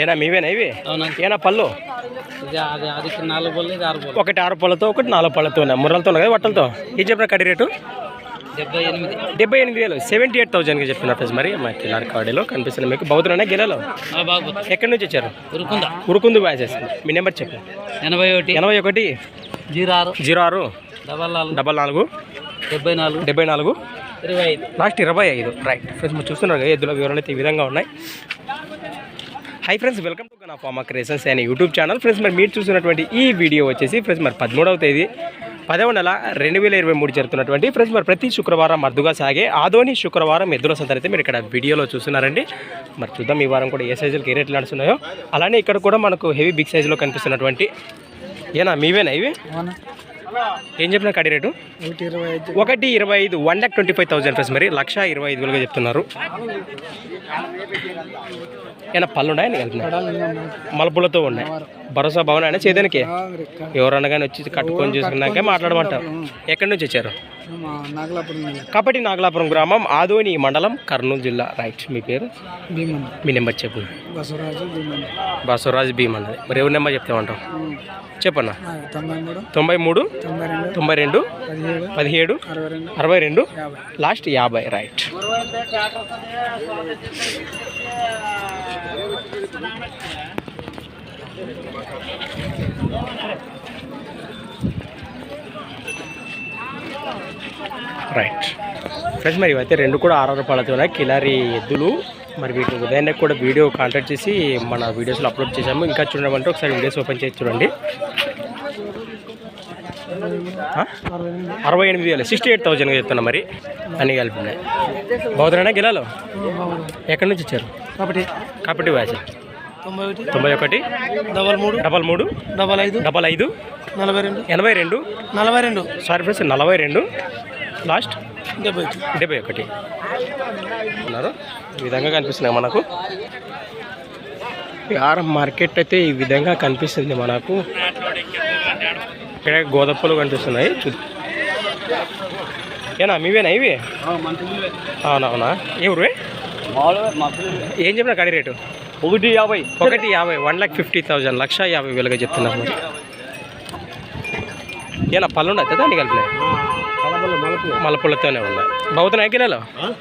ఏనా మీవేనా ఇవి? ఏనా పళ్ళు? ఒకటి ఆరు పళ్ళతో ఒకటి నాలుగు పళ్ళతో ముర్రలతో ఉన్నాయి కదా వట్టలతో ఏం చెప్పిన కడి రేటు? డెబ్బై ఎనిమిది. డెబ్బై ఎనిమిది వేలు. సెవెంటీ ఎయిట్ థౌసండ్కి చెప్పిన ఫ్రెండ్స్ మరి. మా కిలార్ కాడీలో కనిపిస్తుంది మీకు. బౌద్ధులనే గిలలో? బాబు ఎక్కడి నుంచి వచ్చారు? ఉరుకుందా. ఉరుకుందు బాసేస్తుంది మీ నెంబర్ చెప్పు. ఎనభై ఒకటి. ఎనభై ఒకటి? జీరో ఆరు జీరో ఆరు డబల్ నాలుగు. డబల్ నాలుగు. డెబ్బై నాలుగు. డెబ్బై నాలుగు. లాస్ట్ ఇరవై ఐదు. రైట్ ఫ్రెండ్స్ మీరు చూస్తున్నారు కదా ఎద్దుల వివరాలు అయితే ఈ విధంగా ఉన్నాయి. హై ఫ్రెండ్స్ వెల్కమ్ టు నా ఫార్మా క్రియేషన్స్ అనే యూట్యూబ్ ఛానల్ ఫ్రెండ్స్ మరి మీరు చూసినటువంటి ఈ వీడియో వచ్చేసి ఫ్రెండ్స్ మరి పదమూడవ తేదీ పదవ నెల రెండు వేల ఇరవై మూడు జరుగుతున్నటువంటి ఫ్రెండ్స్ మరి ప్రతి శుక్రవారం మద్దుగా సాగే ఆదోని శుక్రవారం ఎద్దుల సంత అయితే మీరు ఇక్కడ వీడియోలో చూస్తున్నారండి. మరి చూద్దాం ఈ వారం కూడా ఏ సైజులకి ఏ రేట్లు నడుస్తున్నాయో. అలానే ఇక్కడ కూడా మనకు హెవీ బిగ్ సైజులో కనిపిస్తున్నటువంటి ఏనా మీవేనా ఇవి? ఏం చెప్పిన కడి రేటు? ఒకటి ఇరవై ఐదు one lakh twenty five thousand friends మరి లక్ష ఇరవై ఐదు వేలుగా చెప్తున్నారు. ఏమైనా పళ్ళు ఉన్నాయని కలిపిన? మలుపులతో ఉన్నాయి. భరోసా భవన్ అయినా చేదానికి ఎవరన్నా కానీ వచ్చి కట్టుకొని చూసుకున్నాక మాట్లాడమంటారు. ఎక్కడి నుంచి వచ్చారు? నాగలాపురం కపటి నాగలాపురం గ్రామం ఆదోని మండలం కర్నూలు జిల్లా. రైట్ మీ పేరు? మీ నెంబర్ చెప్పు. బసవరాజు భీమ్ అన్నది మరి ఎవరి నెంబర్ చెప్తామంటావు చెప్పన్నా. తొంభై మూడు తొంభై రెండు పదిహేడు. అరవై రెండు లాస్ట్ యాభై. రైట్. రైట్ ఫ్రెండ్స్ మరి ఇవైతే రెండు కూడా ఆరు రూపాయలతో ఉన్నాయి. కిలారి ఎద్దులు. మరి వీటి ఉదయాన్నే కూడా వీడియో కాంటాక్ట్ చేసి మన వీడియోస్లో అప్లోడ్ చేసాము ఇంకా చూడమంటే ఒకసారి వీడియోస్ ఓపెన్ చేసి చూడండి. అరవై ఎనిమిది వేలు. సిక్స్టీ ఎయిట్ థౌజండ్గా చెప్తున్నా మరి. అన్ని ఉన్నాయి. బౌద్ధనా గిలాలో? ఎక్కడి నుంచి ఇచ్చారు? కాబట్టి కాబట్టి వ్యాస. తొంభై ఒకటి తొంభై ఒకటి డబల్ మూడు డబల్ మూడు డబల్ ఐదు డబల్ ఐదు నలభై రెండు ఎనభై రెండు నలభై రెండు. సారీ ఫ్రెండ్స్ నలభై రెండు లాస్ట్ డెబ్బై ఒకటి. డెబ్బై ఒకటి. ఉన్నారు. ఈ విధంగా కనిపిస్తున్నాయి మనకు. యారం మార్కెట్ అయితే ఈ విధంగా కనిపిస్తుంది మనకు. ఇక్కడ గోదప్పలు కనిపిస్తున్నాయి. ఏనా మీవేనా ఇవి? అవునవునా ఎవరు ఏం చెప్పిన కడి రేటు? ఒకటి యాభై. ఒకటి యాభై వన్ లాక్ ఫిఫ్టీ థౌజండ్ లక్ష యాభై వేలుగా చెప్తున్నారు. మరి ఏనా పళ్ళు ఉన్నాయి? దాన్ని కలిపినాయి మలపుల్లతోనే ఉన్నాయి. బాగుతున్నాయా గిల్లలు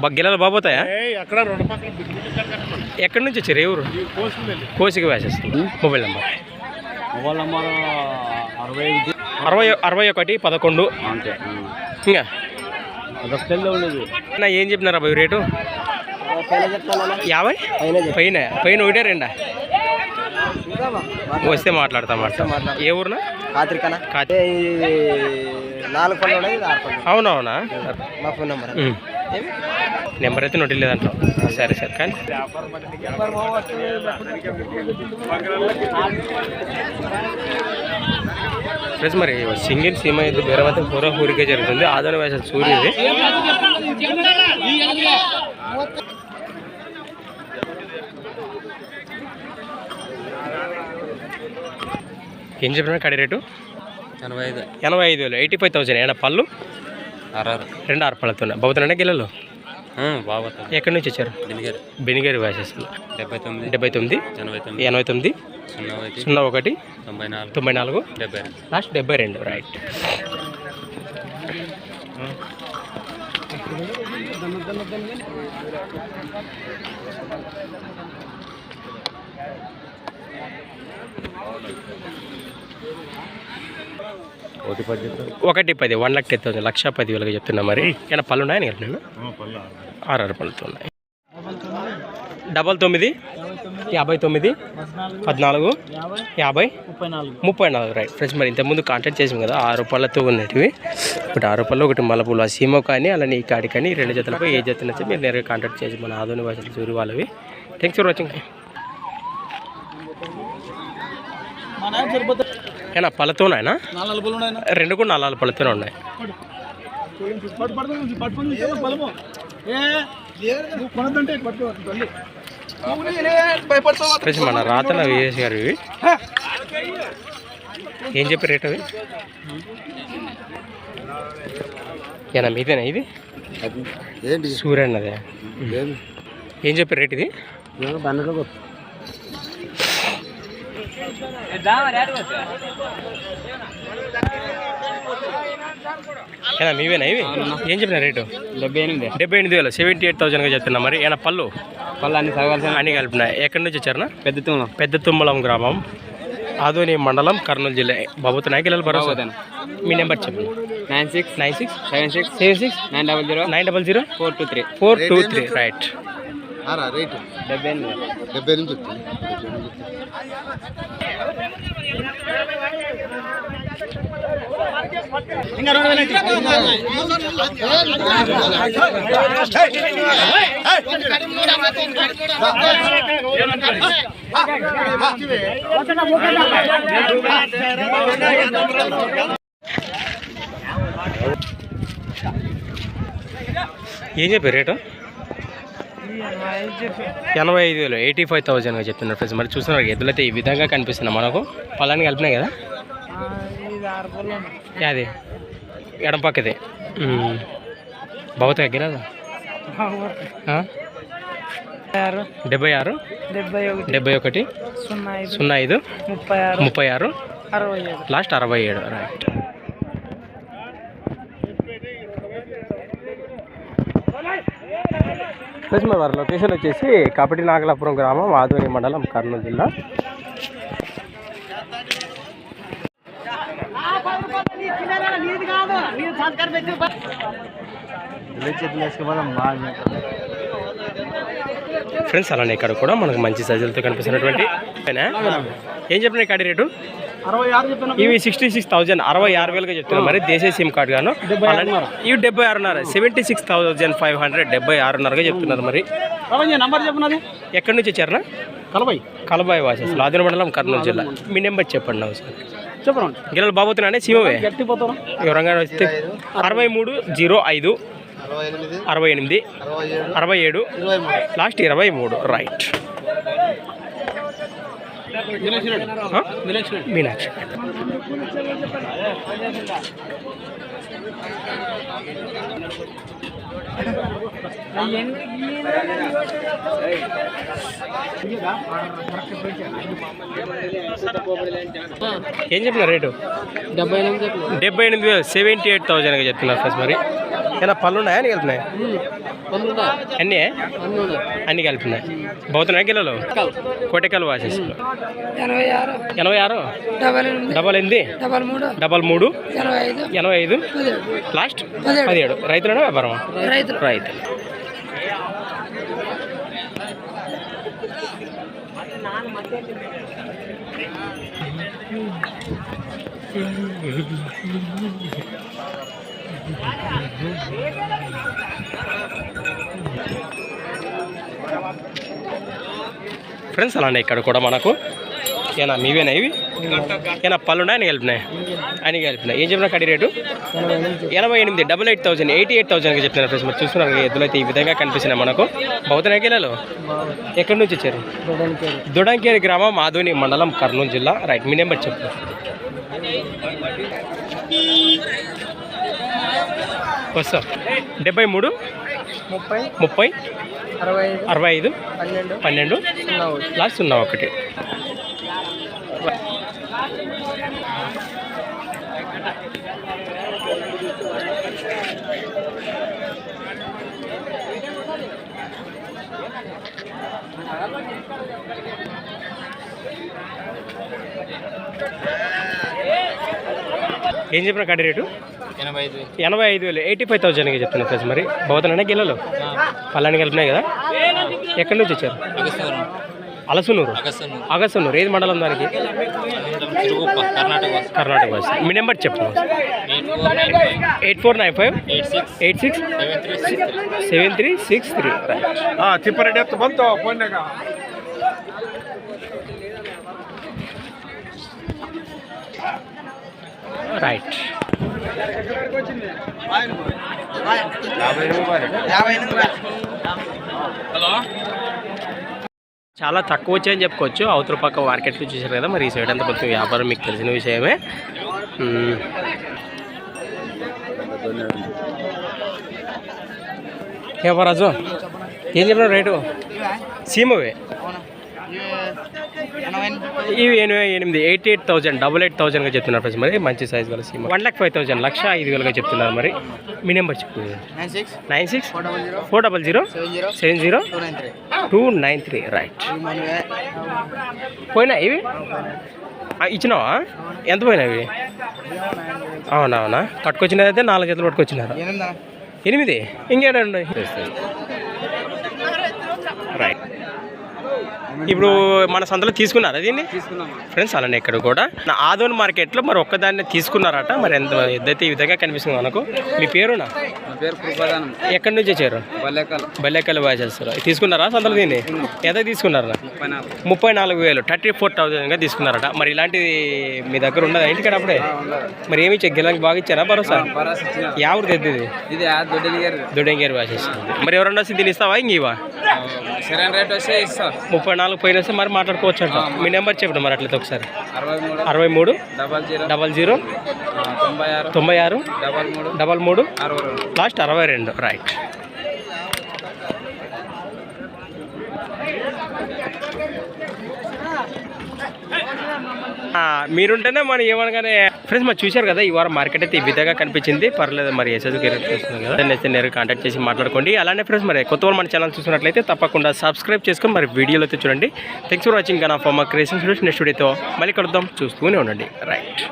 బా- గిల్లలు బాబోతాయా అక్కడ రెండు పక్కల ఎక్కడి నుంచి వచ్చారు? ఎవరు కోసికి వేసేస్తుంది మొబైల్ నెంబర్. వాళ్ళ మన అరవై అరవై అరవై ఒకటి పదకొండు. ఇంకా? ఉండేది. ఏం చెప్పినారు అబ్బాయి రేటు? యాభై పైన పైన? ఒకటే రెండా? వస్తే మాట్లాడతాం మాట ఏ ఊరునా? కాత్రికనా? కాతే నాలుగు పళ్ళు అవునవునా? మా ఫోన్ నెంబర్. నెంబర్ అయితే నోటి లేదంట్లో సరే సరే. కానీ ఫ్రెండ్స్ మరి సింగిల్ సీమ ఇది బేరవతం పూర ఊరికే జరుగుతుంది. ఆదరణ వేసాలి సూర్యుది ఏం చెప్పినా కడి రేటు? ఎనభై ఐదు. ఎనభై ఐదు వేలు. Eighty five thousand. ఏమైనా పళ్ళు? అరవై రెండు ఆరు పళ్ళతో బౌతున్నాడే గిల్లలు బాగుంటుంది. ఎక్కడి నుంచి వచ్చారు? బినిగర్. బెనిగేరి డెబ్బై తొమ్మిది. డెబ్బై తొమ్మిది. ఎనభై తొమ్మిది. ఎనభై తొమ్మిది. సున్నా ఒకటి. తొంభై నాలుగు. తొంభై నాలుగు. డెబ్బై రెండు. లాస్ట్ డెబ్బై రెండు. రైట్ ఒకటి పది వన్ లాక్ టెన్ థౌసండ్ లక్ష పది వేలుగా చెప్తున్నా మరి. ఏమైనా పళ్ళు ఉన్నాయని నేను ఆరు ఆరు. పళ్ళతో ఉన్నాయి. డబల్ తొమ్మిది యాభై తొమ్మిది పద్నాలుగు యాభై ముప్పై నాలుగు. ముప్పై నాలుగు రైట్ ఫ్రెండ్స్ మరి ఇంతకుముందు కాంటాక్ట్ చేసాం కదా ఆరు రూపాయలతో ఉన్నటివి. ఒకటి ఆరు రూపాయలు ఒకటి మల్లపూలు సీమో కానీ అలానే ఈ కాడి కానీ రెండు జతలపై ఏ జత నచ్చి మీరు నేరుగా కాంటాక్ట్ చేసి మన ఆధునిక భాషలు చూరి వాళ్ళవి థ్యాంక్స్ ఫర్ వాచింగ్ ఏనా పళ్ళతోనైనా రెండు కూడా నాలుగు పళ్ళతోనే ఉన్నాయి. మన రాతల విఎస్ గారు ఇవి. ఏం చెప్పి రేట్ అవి? ఏనా మీదేనా ఇది? ఏంటి? సూర్య అన్నదే ఏం చెప్పారు రేట్ ఇది? ఏనా మీవేనా ఇవి? ఏం చెప్పిన రేటు? డెబ్బై ఎనిమిది. డెబ్బై ఎనిమిది వేలు. సెవెంటీ ఎయిట్ థౌసండ్గా చెప్తున్నా మరి. ఏనా పళ్ళు? పళ్ళు అన్ని సగవాల్సిన అన్ని కలిపినాయి ఎక్కడి నుంచి వచ్చారనా పెద్ద తుమ్మ పెద్ద తుమ్మలం గ్రామం. ఆదోని మండలం కర్నూలు జిల్లా. బాబుతో నాయకులు భరోసా. మీ నెంబర్ చెప్పండి. Nine six nine six seven six seven six nine double zero nine double zero four two three. Four two three. Right. Rate. డెబ్బై ఎనిమిది. డెబ్బై ఎనిమిది ఏం చెప్పారు రేటు? ఎనభై ఐదు వేలు ఎయిటీ ఫైవ్ థౌజండ్గా చెప్తున్నారు ఫ్రెండ్స్. మరి చూస్తున్నారు ఎద్దులైతే ఈ విధంగా కనిపిస్తున్నాయి. మనకు పొలాన్ని కలిపినాయి కదా? అది ఎడం పక్కది. భవత గిరాదా డెబ్బై ఆరు? డెబ్బై ఒకటి. సున్నా ఐదు. ముప్పై ఆరు. లాస్ట్ అరవై ఏడు రైట్. ప్లస్ మన వారి లొకేషన్ వచ్చేసి కపటి నాగలాపురం గ్రామం ఆదోని మండలం కర్నూలు జిల్లా. ఫ్రెండ్స్ అలానే ఇక్కడ కూడా మనకు మంచి సైజులతో కనిపిస్తున్నటువంటి? ఏం చెప్పిన కాడి రేటు? చెప్తున్నా ఇవి సిక్స్టీ సిక్స్ థౌజండ్ అరవై ఆరు వేలుగా చెప్తున్నారు. మరి దేశీయ సిమ్ కార్డు గాను? ఇవి డెబ్బై ఆరున్నర seventy six thousand five hundred డెబ్బై ఆరున్నరగా చెప్తున్నారు మరి. ఎక్కడి నుంచి వచ్చారనా? కలవై కలబాయి వాసెస్ లాదిన మండలం కర్నూలు జిల్లా. మీ నెంబర్ చెప్పండి ఒకసారి. చెప్పండి గిల్లలు బాబోతున్నానే సీమవే గట్టిపోతాను వివరంగా వస్తే. అరవై మూడు జీరో ఐదు అరవై ఎనిమిది? అరవై ఏడు? లాస్ట్ ఇరవై మూడు. రైట్? మీనాక్షి ఏం చెప్పిన రేటు? డెబ్బై ఎనిమిది డెబ్బై ఎనిమిది వేలు. సెవెంటీ ఎయిట్ థౌజండ్గా చెప్తున్నారు ఫ్రెండ్స్ మరి. ఏమైనా పళ్ళు ఉన్నాయా అని వెళ్తున్నాయి అన్నీ? అన్నీ కలిపినాయి బౌతున్నాయి కిలోలు కోటెకల్ వాసెస్ ఎనభై ఆరు. డబల్ ఎనిమిది. డబల్ ఎనిమిది? డబల్ మూడు. డబల్ మూడు? ఎనభై ఐదు. ఎనభై ఐదు? లాస్ట్? పదిహేడు. రైతులనా వ్యాపారం రైతులు. రైతులు. ఫ్రెండ్స్ అలానే ఇక్కడ కూడా మనకు ఏనా మీవేనా ఇవి? ఏనా పళ్ళున్నాయి అని కలిపినాయి అని కలిపినాయి ఏం చెప్పినా కడి రేటు? ఎనభై ఎనిమిది double eight thousand eighty eight థౌసండ్కి చెప్తున్నారు ఫ్రెండ్స్. మరి చూస్తున్నారు ఎద్దులు అయితే ఈ విధంగా కనిపిస్తున్నాయి మనకు. బౌద్ధ ఎక్కడి నుంచి వచ్చారు? దుడంకేరి గ్రామం మాధుని మండలం కర్నూలు జిల్లా. రైట్ మీ నెంబర్ చెప్పు. వస్తా. డెబ్బై మూడు ముప్పై ముప్పై అరవై ఐదు అరవై ఐదు పన్నెండు పన్నెండు సున్నా ఒకటి. లాస్ట్ సున్నా ఒకటి. ఏం చెప్పిన కడి రేటు? ఎనభై ఐదు వేలు. ఎయిటీ ఫైవ్ థౌజండ్కి చెప్తున్నా ఫ్రెండ్స్ మరి. బోతలనే గిల్లలు పళ్ళని కలిపినాయి కదా? ఎక్కడి నుంచి వచ్చారు? అలసునూరు? అగసనూరు. ఏది మండలం దానికి? కర్ణాటక కర్ణాటక మీ నెంబర్ చెప్తాను eight four nine five? Eight six? Seven three six three. Tippareddy right చాలా తక్కువ వచ్చాయని చెప్పుకోవచ్చు. అవతల పక్క మార్కెట్లో చూసారు కదా మరి ఈ సైడ్ అంతా కొంచెం వ్యాపారం మీకు తెలిసిన విషయమే. మ్మ్. రాజు ఏం చెప్పిన రేటు? సీమవే. ఇవి ఎనిమిది ఎనిమిది. Eighty eight thousand double eight థౌసండ్గా చెప్తున్నారు ఫ్రెండ్స్ మరి. మంచి సైజ్ గల సీమ వన్ ల్యాక్ ఫైవ్ థౌసండ్ లక్ష ఐదు వేలుగా చెప్తున్నారు మరి. మీ నెంబర్ చెప్పు. Nine six nine six four double zero seven zero two nine three two nine three right పోయినా ఇవి? ఆ, ఇచ్చినావా? ఎంత పోయినా ఇవి? అవునవునా పట్టుకొచ్చినది అయితే నాలుగు జతలు పట్టుకొచ్చినారు. ఎనిమిదా? ఇంకేడండి? రైట్ ఇప్పుడు మన సంతలో తీసుకున్నారా దీన్ని? ఫ్రెండ్స్ అలానే ఇక్కడ కూడా. నా ఆదోన్ మార్కెట్లో మరి ఒక్కదాన్ని తీసుకున్నారట. మరి ఎంత ఎద్దైతే ఈ విధంగా కనిపిస్తుంది మనకు? మీ పేరునా? నా పేరు కృపాదానం. ఎక్కడి నుంచి వచ్చారు? బల్లెక్కలు బాగా తీసుకున్నారా సంతలో దీన్ని? ఎంత తీసుకున్నారా ముప్పై నాలుగు. వేలు. థర్టీ ఫోర్ థౌసండ్గా తీసుకున్నారట. మరి ఇలాంటిది మీ దగ్గర ఉన్నదా ఇంటికాడ అప్పుడే? మరి ఏమి గిలాకి బాగా ఇచ్చారా? భరోసా? యావరు తెద్దిది? దుడ్డంగేరు వాసేస్తుంది మరి ఎవరన్నా దీన్ని ఇస్తావా? ఇంక ఇవా ముప్పై నాలుగు పోయిన వస్తే మరి మాట్లాడుకోవచ్చు అంట మీ నెంబర్ చెప్పండి మరి అట్లయితే ఒకసారి. అరవై మూడు. Double zero. Double zero. ఆ, తొంభై ఆరు. డబల్ మూడు. లాస్ట్ అరవై రెండు. రైట్ ఆ, మీరుంటేనే మనం ఏమనగానే ఫ్రెండ్స్ మరి చూశారు కదా ఈ వారం మార్కెట్ అయితే ఈ విధంగా కనిపించింది. పర్లేదు మరి ఎస్ఎస్ చూస్తుంది కదా. కాంటాక్ట్ చేసి మాట్లాడుకోండి. అలానే ఫ్రెండ్స్ మరి కొత్త మన ఛానల్ చూసినట్లయితే తప్పకుండా సబ్స్క్రైబ్ చేసుకొని మరి వీడియోలో అయితే చూడండి. థ్యాంక్స్ ఫర్ వాచింగ్ నా ఫర్ మా క్రియేషన్ నెక్స్ట్ వీడియోతో మళ్ళీ కలుద్దాం. చూస్తూనే ఉండండి. రైట్